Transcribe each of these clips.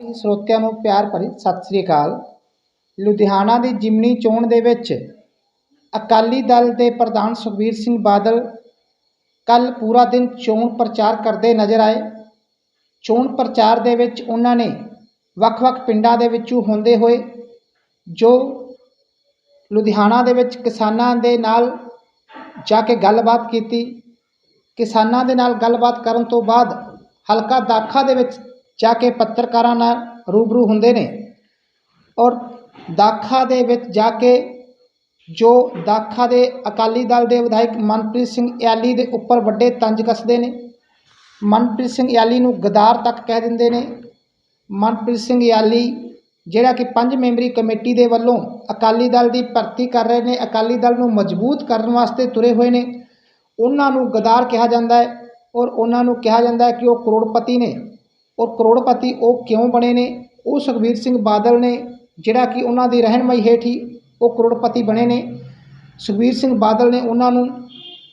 ਸਰੋਤਿਆਂ ਨੂੰ ਪਿਆਰ ਭਰੀ ਸਤਿ ਸ੍ਰੀ ਅਕਾਲ। ਲੁਧਿਆਣਾ ਦੀ ਜਿਮਨੀ ਚੋਣ ਦੇ ਵਿੱਚ ਅਕਾਲੀ ਦਲ ਦੇ ਪ੍ਰਧਾਨ ਸੁਖਬੀਰ ਸਿੰਘ ਬਾਦਲ ਕੱਲ ਪੂਰਾ ਦਿਨ ਚੋਣ ਪ੍ਰਚਾਰ ਕਰਦੇ ਨਜ਼ਰ ਆਏ। ਚੋਣ ਪ੍ਰਚਾਰ ਦੇ ਵਿੱਚ ਉਹਨਾਂ ਨੇ ਵੱਖ-ਵੱਖ ਪਿੰਡਾਂ ਦੇ ਵਿੱਚੋਂ ਹੁੰਦੇ ਹੋਏ ਜੋ ਲੁਧਿਆਣਾ ਦੇ ਵਿੱਚ ਕਿਸਾਨਾਂ ਦੇ ਨਾਲ ਜਾ ਕੇ ਗੱਲਬਾਤ ਕੀਤੀ। ਕਿਸਾਨਾਂ ਦੇ ਨਾਲ ਗੱਲਬਾਤ ਕਰਨ ਤੋਂ ਬਾਅਦ ਹਲਕਾ ਦਾਖਾ ਦੇ ਵਿੱਚ ਜਾ ਕੇ ਪੱਤਰਕਾਰਾਂ ਨਾਲ ਰੂਬਰੂ ਹੁੰਦੇ ਨੇ ਔਰ ਦਾਖਾ ਦੇ ਵਿੱਚ ਜਾ ਕੇ ਜੋ ਦਾਖਾ ਦੇ ਅਕਾਲੀ ਦਲ ਦੇ ਵਿਧਾਇਕ ਮਨਪ੍ਰੀਤ ਸਿੰਘ ਯਾਲੀ ਦੇ ਉੱਪਰ ਵੱਡੇ ਤੰਜ ਕੱਸਦੇ ਨੇ, ਮਨਪ੍ਰੀਤ ਸਿੰਘ ਯਾਲੀ ਨੂੰ ਗਦਾਰ ਤੱਕ ਕਹਿ ਦਿੰਦੇ ਨੇ, ਮਨਪ੍ਰੀਤ ਸਿੰਘ ਯਾਲੀ ਜਿਹੜਾ ਕਿ ਪੰਜ ਮੈਂਬਰੀ ਕਮੇਟੀ ਦੇ ਵੱਲੋਂ ਅਕਾਲੀ ਦਲ ਦੀ ਭਰਤੀ ਕਰ ਰਹੇ ਨੇ, ਅਕਾਲੀ ਦਲ ਨੂੰ ਮਜ਼ਬੂਤ ਕਰਨ ਵਾਸਤੇ ਤੁਰੇ ਹੋਏ ਨੇ, ਉਹਨਾਂ ਨੂੰ ਗਦਾਰ ਕਿਹਾ ਜਾਂਦਾ ਹੈ ਔਰ ਉਹਨਾਂ ਨੂੰ ਕਿਹਾ ਜਾਂਦਾ ਹੈ ਕਿ ਉਹ ਕਰੋੜਪਤੀ ਨੇ। ਔਰ ਕਰੋੜਪਤੀ ਉਹ ਕਿਉਂ ਬਣੇ ਨੇ? ਉਹ ਸੁਖਬੀਰ ਸਿੰਘ ਬਾਦਲ ਨੇ, ਜਿਹੜਾ ਕਿ ਉਹਨਾਂ ਦੀ ਰਹਿਨਮਾਈ ਹੇਠ ਹੀ ਉਹ ਕਰੋੜਪਤੀ ਬਣੇ ਨੇ। ਸੁਖਬੀਰ ਸਿੰਘ ਬਾਦਲ ਨੇ ਉਹਨਾਂ ਨੂੰ,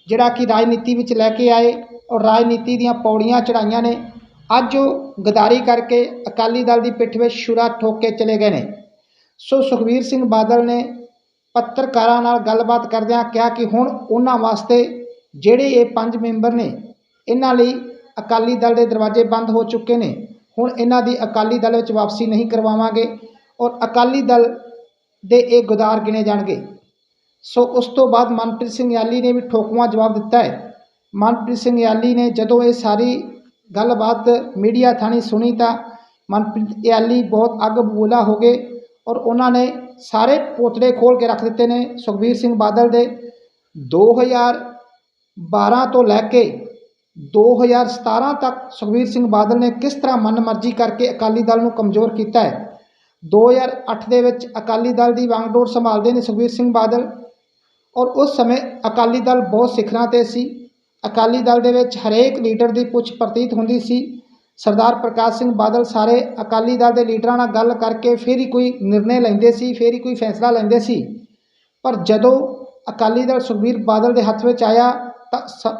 ਜਿਹੜਾ ਕਿ ਰਾਜਨੀਤੀ ਵਿੱਚ ਲੈ ਕੇ ਆਏ ਔਰ ਰਾਜਨੀਤੀ ਦੀਆਂ ਪੌੜੀਆਂ ਚੜਾਈਆਂ ਨੇ, ਅੱਜ ਉਹ ਗਦਾਰੀ ਕਰਕੇ ਅਕਾਲੀ ਦਲ ਦੀ ਪਿੱਠ ਵਿੱਚ ਸ਼ੁਰਾ ਠੋਕ ਕੇ ਚਲੇ ਗਏ ਨੇ। ਸੋ ਸੁਖਬੀਰ ਸਿੰਘ ਬਾਦਲ ਨੇ ਪੱਤਰਕਾਰਾਂ ਨਾਲ ਗੱਲਬਾਤ ਕਰਦਿਆਂ ਕਿਹਾ ਕਿ ਹੁਣ ਉਹਨਾਂ ਵਾਸਤੇ ਜਿਹੜੇ ਇਹ ਪੰਜ ਮੈਂਬਰ ਨੇ, ਇਹਨਾਂ ਲਈ ਅਕਾਲੀ ਦਲ ਦੇ ਦਰਵਾਜ਼ੇ ਬੰਦ ਹੋ ਚੁੱਕੇ ਨੇ। ਹੁਣ ਇਹਨਾਂ ਦੀ ਅਕਾਲੀ ਦਲ ਵਿੱਚ ਵਾਪਸੀ ਨਹੀਂ ਕਰਵਾਵਾਂਗੇ ਔਰ ਅਕਾਲੀ ਦਲ ਦੇ ਇਹ ਗੁਦਾਰ ਗਿਣੇ ਜਾਣਗੇ। ਸੋ ਉਸ ਤੋਂ ਬਾਅਦ ਮਨਪ੍ਰੀਤ ਸਿੰਘ ਯਾਲੀ ਨੇ ਵੀ ਠੋਕਵਾਂ ਜਵਾਬ ਦਿੱਤਾ ਹੈ। ਮਨਪ੍ਰੀਤ ਸਿੰਘ ਯਾਲੀ ਨੇ ਜਦੋਂ ਇਹ ਸਾਰੀ ਗੱਲਬਾਤ ਮੀਡੀਆ ਥਾਣੀ ਸੁਣੀ ਤਾਂ ਮਨਪ੍ਰੀਤ ਯਾਲੀ ਬਹੁਤ ਅੱਗ ਬਬੂਲਾ ਹੋ ਗਏ ਔਰ ਉਹਨਾਂ ਨੇ ਸਾਰੇ ਪੋਤੜੇ ਖੋਲ ਕੇ ਰੱਖ ਦਿੱਤੇ ਨੇ ਸੁਖਬੀਰ ਸਿੰਘ ਬਾਦਲ ਦੇ। 2012 ਤੋਂ ਲੈ ਕੇ 2017 ਤੱਕ ਸੁਖਬੀਰ ਸਿੰਘ ਬਾਦਲ ਨੇ ਕਿਸ ਤਰ੍ਹਾਂ ਮਨਮਰਜ਼ੀ ਕਰਕੇ ਅਕਾਲੀ ਦਲ ਨੂੰ ਕਮਜ਼ੋਰ ਕੀਤਾ ਹੈ? 2008 ਦੇ ਵਿੱਚ ਅਕਾਲੀ ਦਲ ਦੀ ਵਾਂਗਡੋਰ ਸੰਭਾਲਦੇ ਨੇ ਸੁਖਬੀਰ ਸਿੰਘ ਬਾਦਲ ਔਰ ਉਸ ਸਮੇਂ ਅਕਾਲੀ ਦਲ ਬਹੁਤ ਸਿਖਰਾਂ ਤੇ ਸੀ। ਅਕਾਲੀ ਦਲ ਦੇ ਵਿੱਚ ਹਰੇਕ ਲੀਡਰ ਦੀ ਪੁੱਛ ਪ੍ਰਤੀਤ ਹੁੰਦੀ ਸੀ। ਸਰਦਾਰ ਪ੍ਰਕਾਸ਼ ਸਿੰਘ ਬਾਦਲ ਸਾਰੇ ਅਕਾਲੀ ਦਲ ਦੇ ਲੀਡਰਾਂ ਨਾਲ ਗੱਲ ਕਰਕੇ ਫਿਰ ਹੀ ਕੋਈ ਨਿਰਣੇ ਲੈਂਦੇ ਸੀ, ਫਿਰ ਹੀ ਕੋਈ ਫੈਸਲਾ ਲੈਂਦੇ ਸੀ। ਪਰ ਜਦੋਂ ਅਕਾਲੀ ਦਲ ਸੁਖਬੀਰ ਬਾਦਲ ਦੇ ਹੱਥ ਵਿੱਚ ਆਇਆ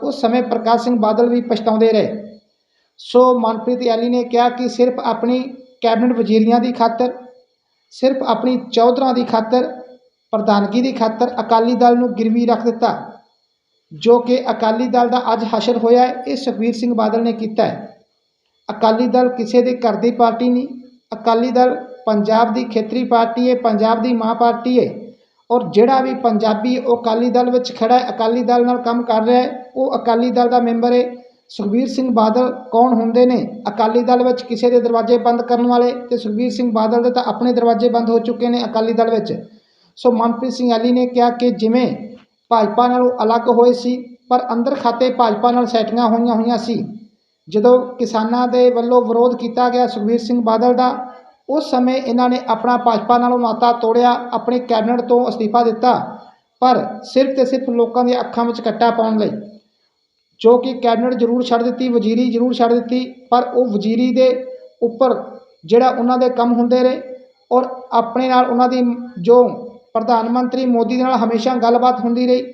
ਉਸ ਸਮੇਂ ਪ੍ਰਕਾਸ਼ ਸਿੰਘ ਬਾਦਲ ਵੀ ਪਛਤਾਉਂਦੇ ਰਹੇ। ਸੋ ਮਨਪ੍ਰੀਤ ਯਾਲੀ ਨੇ ਕਿਹਾ ਕਿ ਸਿਰਫ ਆਪਣੀ ਕੈਬਨਿਟ ਵਜ਼ੀਰੀਆਂ ਦੀ ਖਾਤਰ, ਸਿਰਫ ਆਪਣੀ ਚੌਧਰਾਂ ਦੀ ਖਾਤਰ, ਪ੍ਰਧਾਨਗੀ ਦੀ ਖਾਤਰ ਅਕਾਲੀ ਦਲ ਨੂੰ ਗਿਰਵੀ ਰੱਖ ਦਿੱਤਾ, ਜੋ ਕਿ ਅਕਾਲੀ ਦਲ ਦਾ ਅੱਜ ਹਸ਼ਰ ਹੋਇਆ ਹੈ, ਇਹ ਸੁਖਬੀਰ ਸਿੰਘ ਬਾਦਲ ਨੇ ਕੀਤਾ ਹੈ। ਅਕਾਲੀ ਦਲ ਕਿਸੇ ਦੇ ਘਰ ਦੀ ਪਾਰਟੀ ਨਹੀਂ, ਅਕਾਲੀ ਦਲ ਪੰਜਾਬ ਦੀ ਖੇਤਰੀ ਪਾਰਟੀ ਹੈ, ਪੰਜਾਬ ਦੀ ਮਾਂ ਪਾਰਟੀ ਹੈ। ਔਰ ਜਿਹੜਾ ਵੀ ਪੰਜਾਬੀ ਉਹ ਅਕਾਲੀ ਦਲ ਵਿੱਚ ਖੜਾ ਹੈ, ਅਕਾਲੀ ਦਲ ਨਾਲ ਕੰਮ ਕਰ ਰਿਹਾ ਹੈ, ਉਹ ਅਕਾਲੀ ਦਲ ਦਾ ਮੈਂਬਰ ਹੈ। ਸੁਖਬੀਰ ਸਿੰਘ ਬਾਦਲ ਕੌਣ ਹੁੰਦੇ ਨੇ? ਅਕਾਲੀ ਦਲ ਵਿੱਚ ਕਿਸੇ ਦੇ ਦਰਵਾਜ਼ੇ ਬੰਦ ਕਰਨ ਵਾਲੇ ਤੇ ਸੁਖਬੀਰ ਸਿੰਘ ਬਾਦਲ ਦੇ ਤਾਂ ਆਪਣੇ ਦਰਵਾਜ਼ੇ ਬੰਦ ਹੋ ਚੁੱਕੇ ਨੇ ਅਕਾਲੀ ਦਲ ਵਿੱਚ। ਸੋ ਮਨਪ੍ਰੀਤ ਸਿੰਘ ਅਲੀ ਨੇ ਕਿਹਾ ਕਿ ਜਿਵੇਂ ਭਾਜਪਾ ਨਾਲੋਂ ਅਲੱਗ ਹੋਏ ਸੀ, ਪਰ ਅੰਦਰ ਖਾਤੇ ਭਾਜਪਾ ਨਾਲ ਸੈਟੀਆਂ ਹੋਈਆਂ ਹੋਈਆਂ ਸੀ। ਜਦੋਂ ਕਿਸਾਨਾਂ ਦੇ ਵੱਲੋਂ ਵਿਰੋਧ ਕੀਤਾ ਗਿਆ ਸੁਖਬੀਰ ਸਿੰਘ ਬਾਦਲ ਦਾ ਉਸ ਸਮੇਂ ਇਹਨਾਂ ਨੇ ਆਪਣਾ ਭਾਜਪਾ ਨਾਲੋਂ ਨਾਤਾ ਤੋੜਿਆ, ਆਪਣੇ ਕੈਬਨਿਟ ਤੋਂ ਅਸਤੀਫਾ ਦਿੱਤਾ, ਪਰ ਸਿਰਫ ਤੇ ਸਿਰਫ ਲੋਕਾਂ ਦੀਆਂ ਅੱਖਾਂ ਵਿੱਚ ਕੱਟਾ ਪਾਉਣ ਲਈ, ਜੋ ਕਿ ਕੈਬਨਿਟ ਜ਼ਰੂਰ ਛੱਡ ਦਿੱਤੀ, ਵਜ਼ੀਰੀ ਜ਼ਰੂਰ ਛੱਡ ਦਿੱਤੀ, ਪਰ ਉਹ ਵਜ਼ੀਰੀ ਦੇ ਉੱਪਰ ਜਿਹੜਾ ਉਹਨਾਂ ਦੇ ਕੰਮ ਹੁੰਦੇ ਰਹੇ ਔਰ ਆਪਣੇ ਨਾਲ ਉਹਨਾਂ ਦੀ ਜੋ ਪ੍ਰਧਾਨ ਮੰਤਰੀ ਮੋਦੀ ਦੇ ਨਾਲ ਹਮੇਸ਼ਾ ਗੱਲਬਾਤ ਹੁੰਦੀ ਰਹੀ,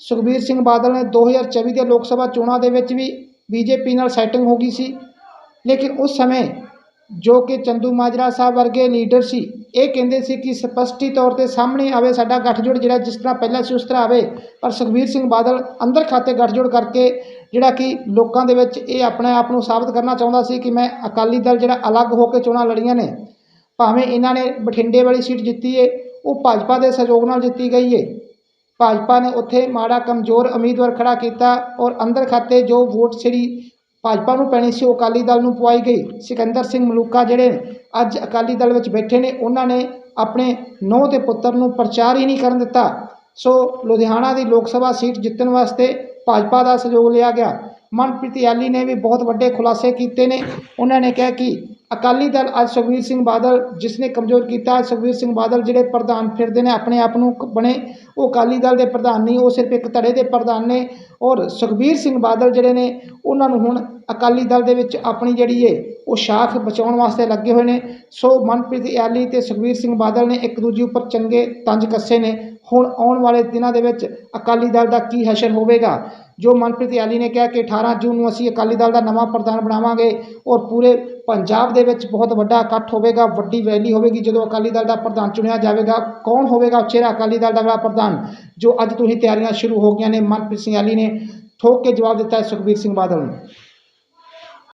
ਸੁਖਬੀਰ ਸਿੰਘ ਬਾਦਲ ਨੇ 2024 ਦੇ ਲੋਕ ਸਭਾ ਚੋਣਾਂ ਦੇ ਵਿੱਚ ਵੀ ਬੀਜੇਪੀ ਨਾਲ ਸੈਟਿੰਗ ਹੋ ਗਈ ਸੀ, ਲੇਕਿਨ ਉਸ ਸਮੇਂ ਜੋ ਕਿ ਚੰਦੂ ਮਾਜਰਾ ਸਾਹਿਬ ਵਰਗੇ ਲੀਡਰ ਸੀ, ਇਹ ਕਹਿੰਦੇ ਸੀ ਕਿ ਸਪਸ਼ਟੀ ਤੌਰ ਤੇ ਸਾਹਮਣੇ ਆਵੇ ਸਾਡਾ ਗੱਠਜੋੜ ਜਿਹੜਾ ਜਿਸ ਤਰ੍ਹਾਂ ਪਹਿਲਾਂ ਸੀ ਉਸ ਤਰ੍ਹਾਂ ਆਵੇ। ਪਰ ਸੁਖਬੀਰ ਸਿੰਘ ਬਾਦਲ ਅੰਦਰ ਖਾਤੇ ਗੱਠਜੋੜ ਕਰਕੇ ਜਿਹੜਾ ਕਿ ਲੋਕਾਂ ਦੇ ਵਿੱਚ ਇਹ ਆਪਣੇ ਆਪ ਨੂੰ ਸਾਬਤ ਕਰਨਾ ਚਾਹੁੰਦਾ ਸੀ ਕਿ ਮੈਂ ਅਕਾਲੀ ਦਲ ਜਿਹੜਾ ਅਲੱਗ ਹੋ ਕੇ ਚੋਣਾਂ ਲੜੀਆਂ ਨੇ, ਭਾਵੇਂ ਇਹਨਾਂ ਨੇ ਬਠਿੰਡੇ ਵਾਲੀ ਸੀਟ ਜਿੱਤੀ ਏ, ਉਹ ਭਾਜਪਾ ਦੇ ਸਹਿਯੋਗ ਨਾਲ ਜਿੱਤੀ ਗਈ ਏ। ਭਾਜਪਾ ਨੇ ਉੱਥੇ ਮਾੜਾ ਕਮਜ਼ੋਰ ਉਮੀਦਵਾਰ ਖੜਾ ਕੀਤਾ ਔਰ ਅੰਦਰ ਖਾਤੇ ਜੋ ਵੋਟ ਜਿਹੜੀ ਭਾਜਪਾ ਨੂੰ ਪੈਣੀ ਸੀ, ਉਹ ਅਕਾਲੀ ਦਲ ਨੂੰ ਪਵਾਈ ਗਈ। ਸਿਕੰਦਰ ਸਿੰਘ ਮਲੂਕਾ ਜਿਹੜੇ ਅੱਜ ਅਕਾਲੀ ਦਲ ਵਿੱਚ ਬੈਠੇ ਨੇ, ਉਹਨਾਂ ਨੇ ਆਪਣੇ ਨੌ ਤੇ ਪੁੱਤਰ ਨੂੰ ਪ੍ਰਚਾਰ ਹੀ ਨਹੀਂ ਕਰਨ ਦਿੱਤਾ। ਸੋ ਲੁਧਿਆਣਾ ਦੀ ਲੋਕ ਸਭਾ ਸੀਟ ਜਿੱਤਣ ਵਾਸਤੇ ਭਾਜਪਾ ਦਾ ਸਹਿਯੋਗ ਲਿਆ ਗਿਆ। ਮਨਪ੍ਰੀਤ ਯਾਲੀ ਨੇ ਵੀ ਬਹੁਤ ਵੱਡੇ ਖੁਲਾਸੇ ਕੀਤੇ ਨੇ। ਉਹਨਾਂ ਨੇ ਕਿਹਾ ਕਿ ਅਕਾਲੀ ਦਲ ਅੱਜ ਸੁਖਬੀਰ ਸਿੰਘ ਬਾਦਲ, ਜਿਸ ਨੇ ਕਮਜ਼ੋਰ ਕੀਤਾ ਸੁਖਬੀਰ ਸਿੰਘ ਬਾਦਲ ਜਿਹੜੇ ਪ੍ਰਧਾਨ ਫਿਰਦੇ ਨੇ, ਆਪਣੇ ਆਪ ਨੂੰ ਬਣੇ। ਉਹ ਅਕਾਲੀ ਦਲ ਦੇ ਪ੍ਰਧਾਨ ਨਹੀਂ, ਉਹ ਸਿਰਫ ਇੱਕ ਧੜੇ ਦੇ ਪ੍ਰਧਾਨ ਨੇ। ਔਰ ਸੁਖਬੀਰ ਸਿੰਘ ਬਾਦਲ ਜਿਹੜੇ ਨੇ, ਉਹਨਾਂ ਨੂੰ ਹੁਣ ਅਕਾਲੀ ਦਲ ਦੇ ਵਿੱਚ ਆਪਣੀ ਜਿਹੜੀ ਏ, ਉਹ ਸ਼ਾਖ ਬਚਾਉਣ ਵਾਸਤੇ ਲੱਗੇ ਹੋਏ ਨੇ। ਸੋ ਮਨਪ੍ਰੀਤ ਇਆਲੀ ਤੇ ਸੁਖਬੀਰ ਸਿੰਘ ਬਾਦਲ ਨੇ ਇੱਕ ਦੂਜੇ ਉੱਪਰ ਚੰਗੇ ਤੰਜ ਕੱਸੇ ਨੇ। ਹੁਣ ਆਉਣ ਵਾਲੇ ਦਿਨਾਂ ਦੇ ਵਿੱਚ ਅਕਾਲੀ ਦਲ ਦਾ ਕੀ ਹਸ਼ਰ ਹੋਵੇਗਾ? ਜੋ ਮਨਪ੍ਰੀਤ ਇਆਲੀ ਨੇ ਕਿਹਾ ਕਿ 18 ਜੂਨ ਨੂੰ ਅਸੀਂ ਅਕਾਲੀ ਦਲ ਦਾ ਨਵਾਂ ਪ੍ਰਧਾਨ ਬਣਾਵਾਂਗੇ ਔਰ ਪੂਰੇ ਪੰਜਾਬ ਦੇ ਵਿੱਚ ਬਹੁਤ ਵੱਡਾ ਇਕੱਠ ਹੋਵੇਗਾ, ਵੱਡੀ ਰੈਲੀ ਹੋਵੇਗੀ ਜਦੋਂ ਅਕਾਲੀ ਦਲ ਦਾ ਪ੍ਰਧਾਨ ਚੁਣਿਆ ਜਾਵੇਗਾ। ਕੌਣ ਹੋਵੇਗਾ ਚਿਹਰਾ ਅਕਾਲੀ ਦਲ ਦਾ ਅਗਲਾ ਪ੍ਰਧਾਨ? ਜੋ ਅੱਜ ਤੋਂ ਹੀ ਤਿਆਰੀਆਂ ਸ਼ੁਰੂ ਹੋ ਗਈਆਂ ਨੇ ਮਨਪ੍ਰੀਤ ਸਿੰਘ ਇਆਲੀ ਨੇ। ਠੋਕ ਕੇ ਜਵਾਬ ਦਿੱਤਾ ਹੈ ਸੁਖਬੀਰ ਸਿੰਘ ਬਾਦਲ ਨੂੰ।